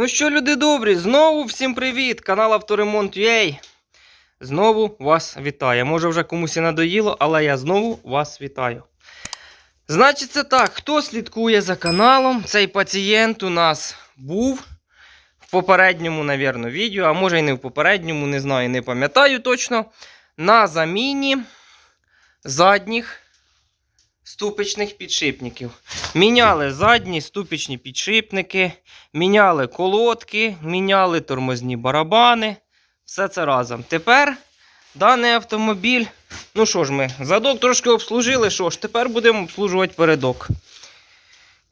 Ну що, люди добрі, знову всім привіт! Канал Авторемонт.ua Знову вас вітаю. Може вже комусь і надоїло, але я знову вас вітаю. Значить, це так, хто слідкує за каналом, цей пацієнт у нас був в попередньому, навірно, відео, а може і не в попередньому, не знаю, не пам'ятаю точно. На заміні задніх ступичних підшипників. Міняли задні ступичні підшипники, міняли колодки, міняли тормозні барабани. Все це разом. Тепер даний автомобіль. Ну що ж, ми задок трошки обслужили. Що ж, тепер будемо обслужувати передок.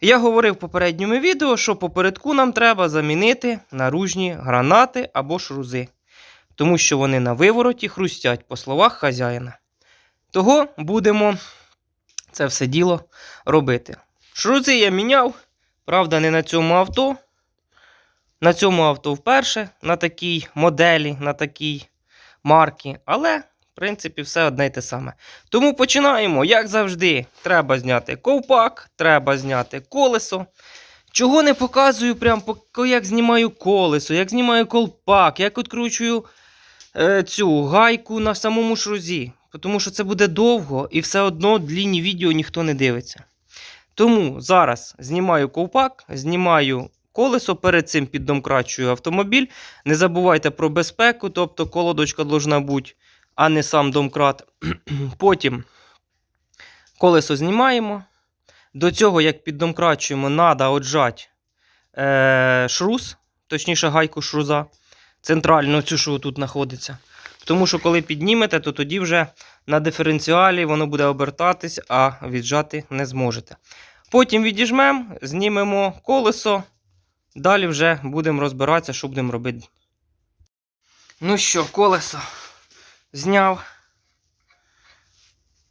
Я говорив в попередньому відео, що попередку нам треба замінити наружні гранати або шрузи. Тому що вони на вивороті хрустять, по словах хазяїна. Того будемо це все діло робити. Шрузи я міняв, правда, не на цьому авто. На цьому авто вперше, на такій моделі, на такій марці. Але, в принципі, все одне й те саме. Тому починаємо, як завжди, треба зняти ковпак, треба зняти колесо. Чого не показую, прям як знімаю колесо, як знімаю колпак, як відкручую е, цю гайку на самому шрузі. Тому що це буде довго і все одно длінні відео ніхто не дивиться. Тому зараз знімаю ковпак, знімаю колесо, перед цим піддомкрачую автомобіль. Не забувайте про безпеку, тобто колодочка должна бути, а не сам домкрат. Потім колесо знімаємо. До цього, як піддомкрачуємо, треба отжати е, шрус, точніше гайку шруза, центральну цю, що тут знаходиться. Тому що коли піднімете, то тоді вже на диференціалі воно буде обертатись, а віджати не зможете. Потім відіжмемо, знімемо колесо. Далі вже будемо розбиратися, що будемо робити. Ну що, колесо зняв.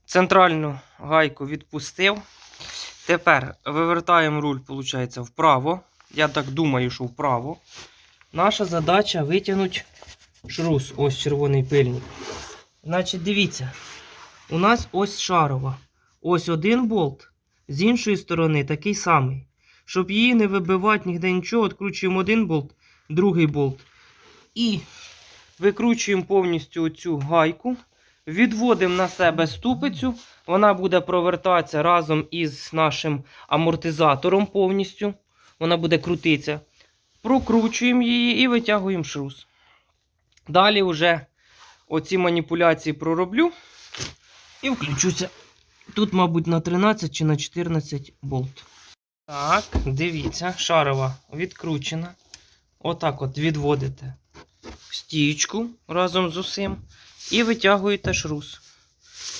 Центральну гайку відпустив. Тепер вивертаємо руль, виходить, вправо. Я так думаю, що вправо. Наша задача витягнути шрус, ось червоний пильник. Значить, дивіться, у нас ось шарова. Ось один болт, з іншої сторони такий самий. Щоб її не вибивати ніде нічого, відкручуємо один болт, другий болт. І викручуємо повністю цю гайку, відводимо на себе ступицю. Вона буде провертатися разом із нашим амортизатором повністю. Вона буде крутитися. Прокручуємо її і витягуємо шрус. Далі вже оці маніпуляції пророблю і включуся. Тут, мабуть, на 13 чи на 14 болт. Так, дивіться, шарова відкручена. Отак от відводите стічку разом з усім. І витягуєте шрус.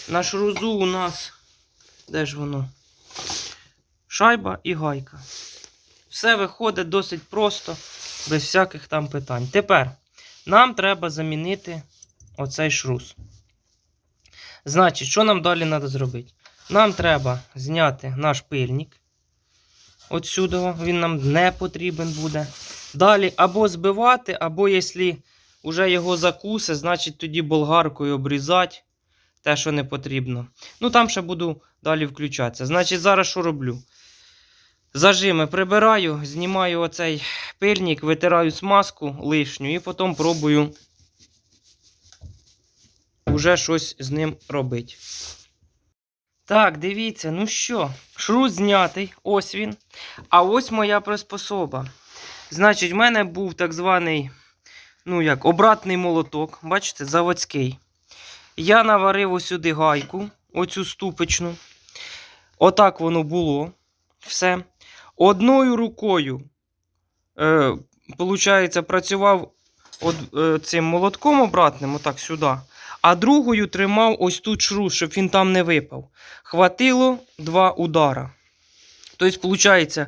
На шрузу у нас, де ж воно? Шайба і гайка. Все виходить досить просто, без всяких там питань. Тепер нам треба замінити оцей шрус. Значить, що нам далі треба зробити? Нам треба зняти наш пильник. Отсюди він нам не потрібен буде. Далі або збивати, або якщо вже його закуси, значить тоді болгаркою обрізати те, що не потрібно. Ну, там ще буду далі включатися. Значить, зараз що роблю? Зажими прибираю, знімаю оцей пильник, витираю смазку лишню і потім пробую вже щось з ним робити. Так, дивіться, ну що, шрус знятий, ось він. А ось моя приспособа. Значить, в мене був так званий, ну як, обратний молоток, бачите, заводський. Я наварив ось сюди гайку, оцю ступичну. Отак воно було. Все. Одною рукою, е, получається, працював от, е, цим молотком обратним, отак сюди. А другою тримав ось тут шрус, щоб він там не випав. Хватило два удара. Тобто, виходить,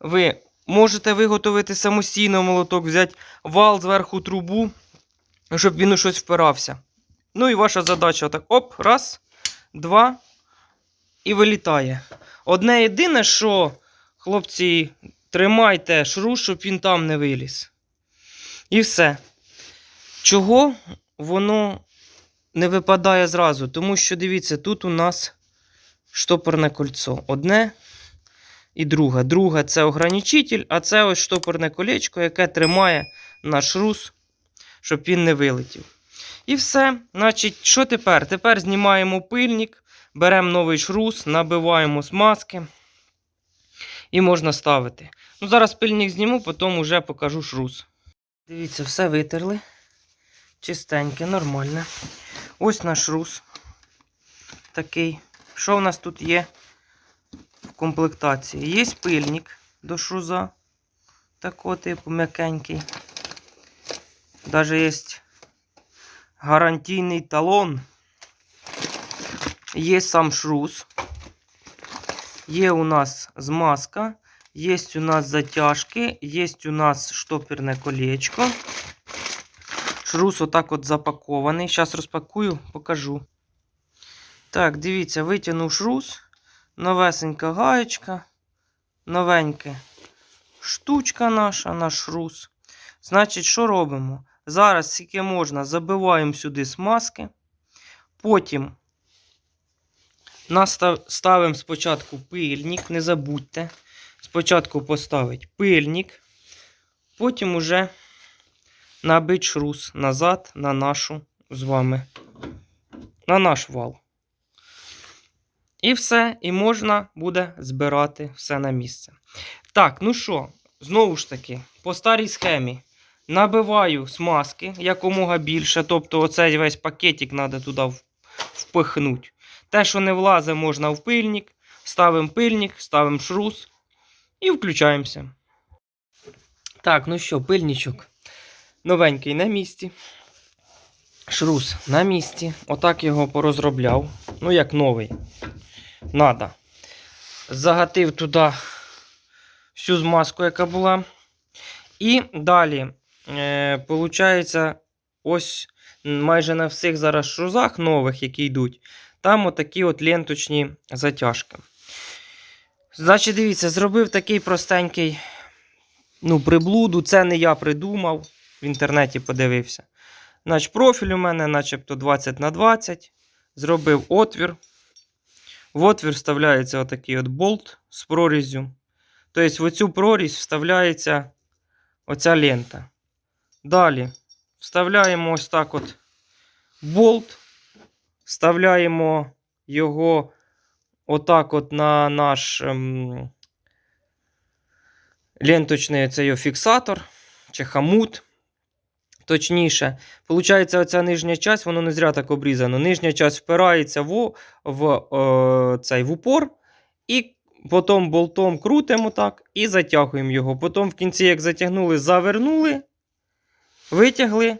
ви можете виготовити самостійно молоток, взяти вал зверху трубу, щоб він у щось впирався. Ну і ваша задача так: оп, раз, два, і вилітає. Одне єдине, що, хлопці, тримайте шрус, щоб він там не виліз. І все. Чого воно не випадає зразу? Тому що, дивіться, тут у нас штопорне кольцо. Одне, і друга. Друга це ограничитель, а це ось штопорне колечко, яке тримає наш шрус, щоб він не вилетів. І все. Значить, що тепер? Тепер знімаємо пильник, беремо новий шрус, набиваємо смазки і можна ставити. Ну, зараз пильник зніму, потім вже покажу шрус. Дивіться, все витерли. Чистеньке, нормальне. Ось наш шрус. Такий. Що в нас тут є в комплектації? Є пильник до шруза. Такого типу м'якенький. Даже є гарантійний талон. Є сам шрус. Є у нас змазка. Є у нас затяжки. Є у нас штопірне колечко. Шрус отак от запакований. Зараз розпакую, покажу. Так, дивіться, витягнув шрус. Новесенька гаєчка. Новенька штучка наша, наш шрус. Значить, що робимо? Зараз, скільки можна, забиваємо сюди смазки. Потім ставимо спочатку пильник, не забудьте. Спочатку поставити пильник, потім уже набить шрус назад на нашу з вами. На наш вал. І все, і можна буде збирати все на місце. Так, ну що, знову ж таки, по старій схемі набиваю смазки якомога більше. Тобто, оцей весь пакетик треба туди впихнути. Те, що не влазить, можна в пильник. Ставимо пильник, ставимо шрус і включаємося. Так, ну що, пильничок новенький на місці. Шрус на місці. Отак його порозробляв. Ну, як новий. Надо. Загатив туди всю змазку, яка була. І далі, е, получається, ось майже на всіх зараз шрузах нових, які йдуть, там отакі от ленточні затяжки. Значить, дивіться, зробив такий простенький ну, приблуду. Це не я придумав, в інтернеті подивився. Значить, профіль у мене, начебто 20 на 20. Зробив отвір. В отвір вставляється отакий от болт з прорізю. Тобто в цю прорізь вставляється оця лента. Далі вставляємо ось так от болт, вставляємо його отак от на наш ем, ленточний цей фіксатор чи хамут. Точніше, Получається, оця нижня часть, воно не зря так обрізано. Нижня часть впирається в, в, е, цей, в упор, і потім болтом крутимо так і затягуємо його. Потім в кінці, як затягнули, завернули, витягли,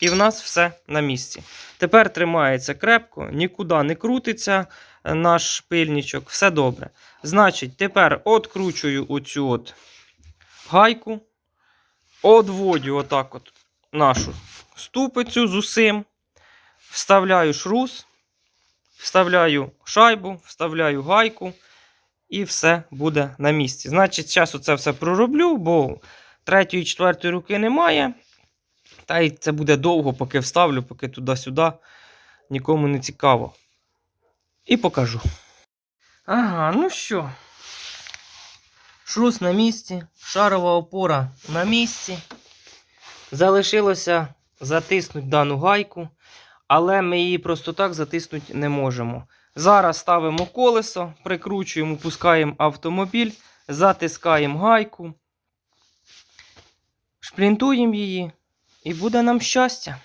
і в нас все на місці. Тепер тримається крепко, нікуди не крутиться е, наш пильничок, все добре. Значить, тепер откручую оцю от гайку, одводю отак от нашу ступицю з усім, вставляю шрус, вставляю шайбу, вставляю гайку, і все буде на місці. Значить, зараз це все пророблю, бо третьої четвертої руки немає. Та й це буде довго, поки вставлю, поки туди-сюди. Нікому не цікаво. І покажу. Ага, ну що. Шрус на місці, шарова опора на місці. Залишилося затиснути дану гайку, але ми її просто так затиснути не можемо. Зараз ставимо колесо, прикручуємо, пускаємо автомобіль, затискаємо гайку, шплінтуємо її, і буде нам щастя.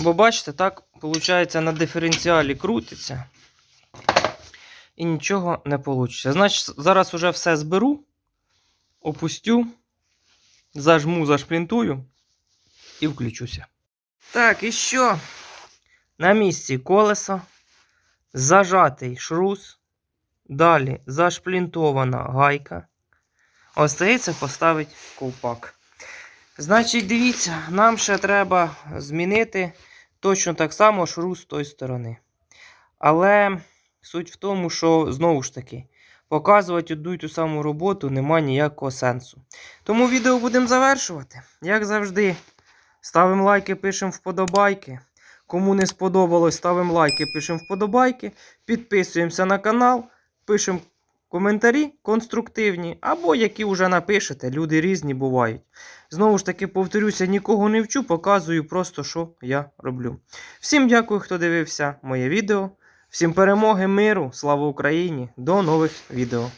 Бо бачите, так, виходить, на диференціалі крутиться. І нічого не вийде. Значить, зараз вже все зберу, опустю зажму, зашплінтую і включуся. Так, і що? На місці колесо, зажатий шрус, далі зашплінтована гайка. Остається поставити ковпак. Значить, дивіться, нам ще треба змінити точно так само шрус з тої сторони. Але суть в тому, що знову ж таки. Показувати одну й ту саму роботу немає ніякого сенсу. Тому відео будемо завершувати. Як завжди, ставимо лайки, пишемо вподобайки. Кому не сподобалось, ставимо лайки, пишемо вподобайки. Підписуємося на канал пишемо коментарі конструктивні, або які вже напишете. Люди різні бувають. Знову ж таки, повторюся, нікого не вчу, показую просто, що я роблю. Всім дякую, хто дивився моє відео. Всім перемоги, миру, слава Україні! До нових відео.